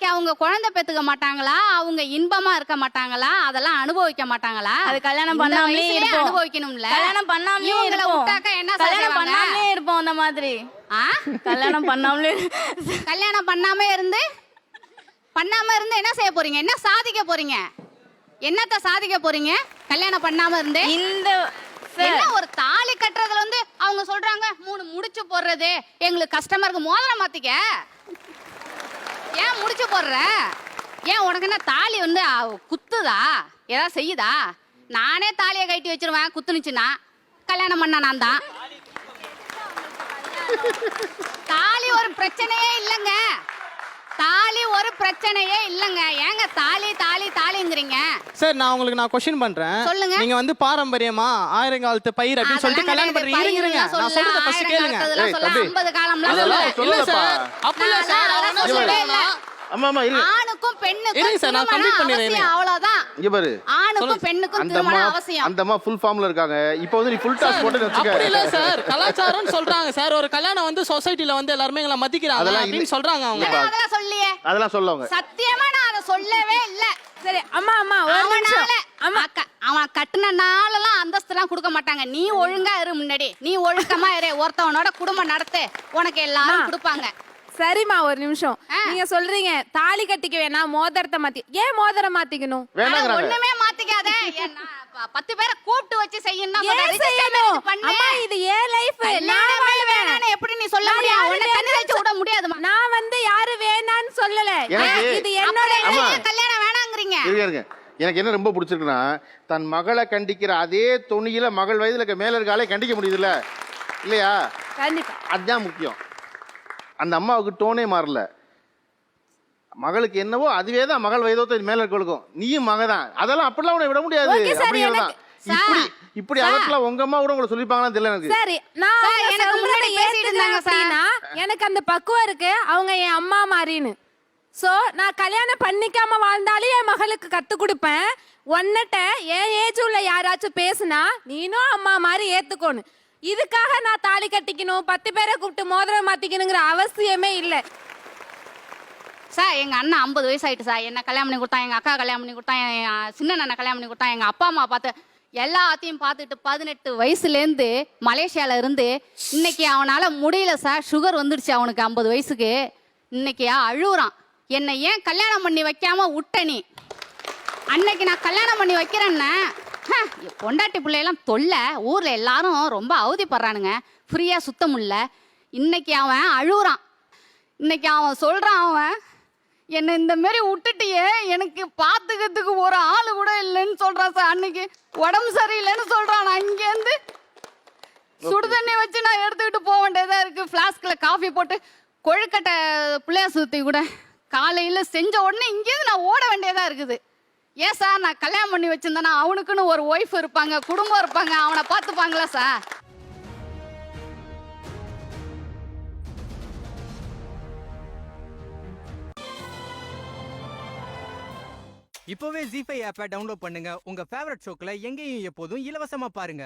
நாளைக்கு அவங்க குழந்தை பெத்துக்க மாட்டாங்களா? அவங்க இன்பமா இருக்க மாட்டாங்களா? அதெல்லாம் அனுபவிக்க மாட்டாங்களா? அது கல்யாணம் பண்ணாமலே இருப்போம். அனுபவிக்கணும்ல? கல்யாணம் பண்ணாமலே இருப்போம். என்ன கல்யாணம்? பண்ணாமலே இருப்போம் அந்த மாதிரி. ஆ? கல்யாணம் பண்ணாமலே கல்யாணம் பண்ணாம இருந்து பண்ணாம இருந்து என்ன செய்ய போறீங்க? என்ன சாதிக்க போறீங்க? என்னத்த சாதிக்க போறீங்க? கல்யாணம் பண்ணாம இருந்து? இந்த என்ன ஒரு தாலி கட்டுறதுல வந்து அவங்க சொல்றாங்க மூணு முடிச்சு போடுறது எங்களுக்கு கஷ்டமா இருக்கு மோதிரம் மாத்திக்க. ஏன் முடிச்சு போடுற? ஏன் உனக்கு என்ன தாலி வந்து குத்துதா? ஏதாவது செய்யுதா? நானே தாலியை கட்டி வச்சிருவேன் குத்துனுச்சுன்னா. கல்யாணம் பண்ண நான் தான். தாலி ஒரு பிரச்சனையே இல்லைங்க. தாலி ஒரு பிரச்சனையே இல்லைங்க. ஏங்க தாலி தாலி தாலிங்கிறீங்க சார் நான் உங்களுக்கு நான் கொஸ்டின் பண்றேன். சொல்லுங்க. நீங்க வந்து பாரம்பரியமா ஆயிரங்காலத்து பயிர் அப்படின்னு சொல்லிட்டு கல்யாணம் பண்றீங்க இருங்க நான் சொல்றத ஃபர்ஸ்ட் கேளுங்க. ஏய், தம்பி. ஐம்பது காலம்லாம் அதெல்லாம் சொல்லல. இல்ல. சார் அப்படில்ல நான் சார் அதெல்லாம் சொல்லவே சொல்றாருன்னா ஆமா ஆமா இரு. ஆணுக்கும் பெண்ணுக்கும் இருங்க சார், நான் பண்ணிடுறேன். அவசியம் அவ்வளவுதான். இங்க பாரு. ஆணுக்கும் பெண்ணுக்கும் திருமணம் அவசியம். அந்த அம்மா ஃபுல் ஃபார்ம்ல இருக்காங்க. இப்போ வந்து நீ ஃபுல் டாஸ் போட்டு அப்படி இல்ல வச்சுக்க சார் கலாச்சாரம் சொல்றாங்க சார் ஒரு கல்யாணம் வந்து சொசைட்டில வந்து எல்லாருமே எங்களை மதிக்கிறாங்க அதெல்லாம் இல்ல. சொல்றாங்க அவங்க. அதெல்லாம் சொல்லியே? அதெல்லாம் சொல்லுவாங்க சத்தியமா நான் அதை சொல்லவே இல்ல. சரி அம்மா அம்மா ஒரு நிமிஷம். அவன் கட்டுன நாளெல்லாம் அந்தஸ்துலாம் கொடுக்க மாட்டாங்க. நீ ஒழுங்கா இரு முன்னாடி. நீ ஒழுக்கமா இரு. ஒருத்தவனோட குடும்பம் நடத்து. உனக்கு எல்லாரும். கொடுப்பாங்க. சரிம்மா ஒரு நிமிஷம். நீங்க சொல்றீங்க தாலி கட்டிக்க வேணாம் மோதிரத்தை மாத்தி. ஏன் மோதிரம் மாத்திக்கணும்? ஒண்ணுமே மாத்திக்காத. பத்து பேரை கூப்பிட்டு வச்சு செய்யணும்? செய்யணும் அம்மா இது ஏன் லைஃப் நான் எப்படி நீ சொல்ல முடியும் யாரு உன்னை தண்ணி வேணாம்னு தெளிச்சு விட முடியாதுமா நான் வந்து யாரு வேணான்னு சொல்லல எனக்கு- ஏன் இது என்னோட அம்மா. life. கல்யாணம் வேணாங்கிறீங்க இருங்க இருங்க. எனக்கு என்ன ரொம்ப பிடிச்சிருக்குன்னா தன் மகளை கண்டிக்கிற அதே துணியில மகள் வயதுல இருக்க மேல இருக்க ஆளே கண்டிக்க முடியுதுல்ல? இல்லையா? கண்டிப்பா. அதுதான் முக்கியம். அந்த அம்மாவுக்கு டோனே மாறல. மகளுக்கு என்னவோ அதுவே தான் மகள் வயதோத்த மேல இருக்கவளுக்கும். நீயும் மக தான் அதெல்லாம் அப்படிலாம் உன்னை விட முடியாது. அப்படிங்கிறதான் எனக்கு- இப்படி இப்படி அதெல்லாம் உங்க அம்மா கூட உங்களை சொல்லிப்பாங்களான்னு தெரியல எனக்கு. சரி நான் எனக்கு முன்னாடி பேசிட்டு இருந்தாங்க, எனக்கு அந்த பக்குவம் இருக்கு. அவங்க என் அம்மா மாதிரின்னு. ஸோ நான் கல்யாணம் பண்ணிக்காம வாழ்ந்தாலும் என் மகளுக்கு கத்து கொடுப்பேன். ஒன்னட்ட என் ஏஜ் உள்ள யாராச்சும் பேசுனா நீனும் அம்மா மாதிரி ஏத்துக்கோணும் இதுக்காக நான் தாலி கட்டிக்கணும் பத்து பேரை கூப்பிட்டு மோதிரம் மாத்திக்கணுங்கிற அவசியமே இல்லை. சார் எங்க அண்ணன் ஐம்பது வயசு ஆயிட்டு சார் என்ன கல்யாணம் பண்ணி கொடுத்தான் எங்க அக்கா கல்யாணம் பண்ணி கொடுத்தான் என் சின்ன அண்ணன் கல்யாணம் பண்ணி கொடுத்தான் எங்க அப்பா அம்மா பார்த்து எல்லாத்தையும் பார்த்துட்டு பதினெட்டு வயசுலேருந்து மலேசியால இருந்து இன்னைக்கு அவனால முடியல சார் சுகர் வந்துடுச்சு அவனுக்கு ஐம்பது வயசுக்கு. இன்னைக்கு அழுகுறான் என்னை ஏன் கல்யாணம் பண்ணி வைக்காம விட்ட நீ? அன்னைக்கு நான் கல்யாணம் பண்ணி வைக்கிறேன்னே. ஹ, பொண்டாட்டி பிள்ளையெல்லாம் தொல்லை. ஊரில் எல்லாரும் ரொம்ப அவதிப்படுறானுங்க. ஃப்ரீயாக சுத்த இன்னைக்கு அவன் அழுகுறான். இன்னைக்கு அவன் சொல்கிறான் அவன் என்னை இந்த மாதிரி விட்டுட்டியே. எனக்கு பார்த்துக்கிறதுக்கு ஒரு ஆள் கூட இல்லைன்னு சொல்கிறான் சார் அன்னைக்கு. உடம்பு சரியில்லைன்னு சொல்கிறான் நான் இங்கேருந்து சுடு தண்ணி வச்சு நான் எடுத்துக்கிட்டு போக வேண்டியதாக இருக்குது ஃப்ளாஸ்கில் காஃபி போட்டு கொழுக்கட்டை பிள்ளைய சுற்றி கூட. காலையில் செஞ்ச உடனே இங்கேருந்து நான் ஓட வேண்டியதாக இருக்குது. ஏன் சார் நான் கல்யாணம் பண்ணி வச்சிருந்தேன்னா அவனுக்குன்னு ஒரு ஒய்ஃப் இருப்பாங்க குடும்பம் இருப்பாங்க அவனை பார்த்துப்பாங்களா சார் இப்போவே ஜிஃபை ஆப்பை டவுன்லோட் பண்ணுங்க. உங்க ஃபேவரட் ஷோக்களை எங்கேயும் எப்போதும் இலவசமா பாருங்க.